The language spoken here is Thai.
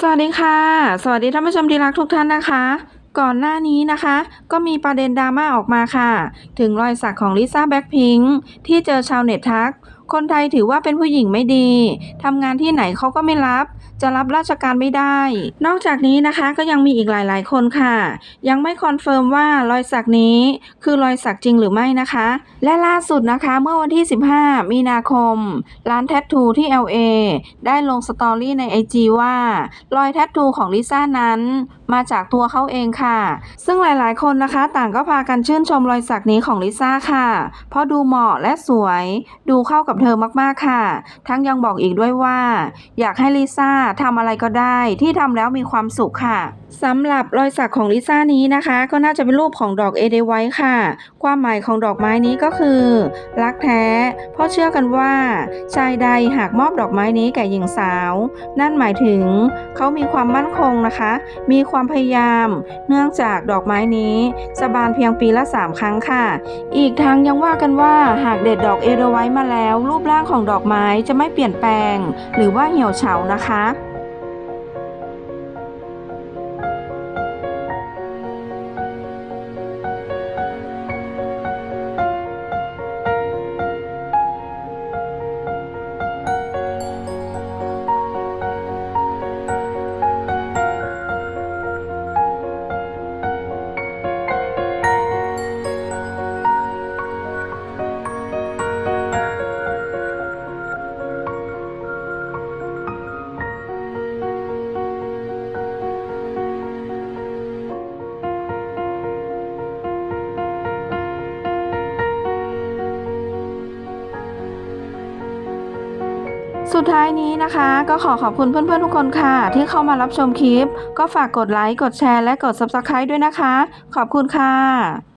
สวัสดีค่ะ สวัสดีท่านผู้ชมที่รักทุกท่านนะคะ ก่อนหน้านี้นะคะ ก็มีประเด็นดราม่าออกมาค่ะ ถึงรอยสักของลิซ่าแบ็คพิงค์ที่เจอชาวเน็ตทักคนไทยถือว่าเป็นผู้หญิงไม่ดีทำงานที่ไหนเขาก็ไม่รับ จะรับราชการไม่ได้ นอกจากนี้นะคะก็ยังมีอีกหลาย ๆ คนค่ะ ยังไม่คอนเฟิร์มว่ารอยสักนี้คือรอยสักจริงหรือไม่นะคะ และล่าสุดนะคะเมื่อวันที่ 15 มีนาคม ร้านแทททูที่ LA ได้ลงสตอรี่ใน IG ว่า รอยแทททูของลิซ่านั้นมาจากตัวเขาเองค่ะ ซึ่งหลาย ๆ คนนะคะ ต่างก็พากันชื่นชมรอยสักนี้ของลิซ่าค่ะ เพราะดูเหมาะและสวย ดูเข้ากับเธอมากๆค่ะ ทั้งยังบอกอีกด้วยว่า อยากให้ลิซ่าทำอะไรก็ได้ที่ทำแล้วมีความสุขค่ะสำหรับรอยสักของลิซ่านี้นะคะ ก็น่าจะเป็นรูปของดอกเอเดไว้ค่ะ ความหมายของดอกไม้นี้ก็คือ รักแท้ เพราะเชื่อกันว่า ชายใดหากมอบดอกไม้นี้แก่หญิงสาว นั่นหมายถึง เขามีความมั่นคงนะคะ มีความพยายาม เนื่องจากดอกไม้นี้จะบานเพียงปีละ 3 ครั้งค่ะ อีกทั้งยังว่ากันว่าหากเด็ดดอกเอเดไว้มาแล้วรูปร่างของดอกไม้จะไม่เปลี่ยนแปลง หรือว่าเหี่ยวเฉานะคะ สุดท้ายนี้นะคะ ก็ขอขอบคุณเพื่อนๆทุกคนค่ะ ที่เข้ามารับชมคลิป ก็ฝากกดไลค์ กดแชร์ และกด Subscribe ด้วยนะคะ ขอบคุณค่ะ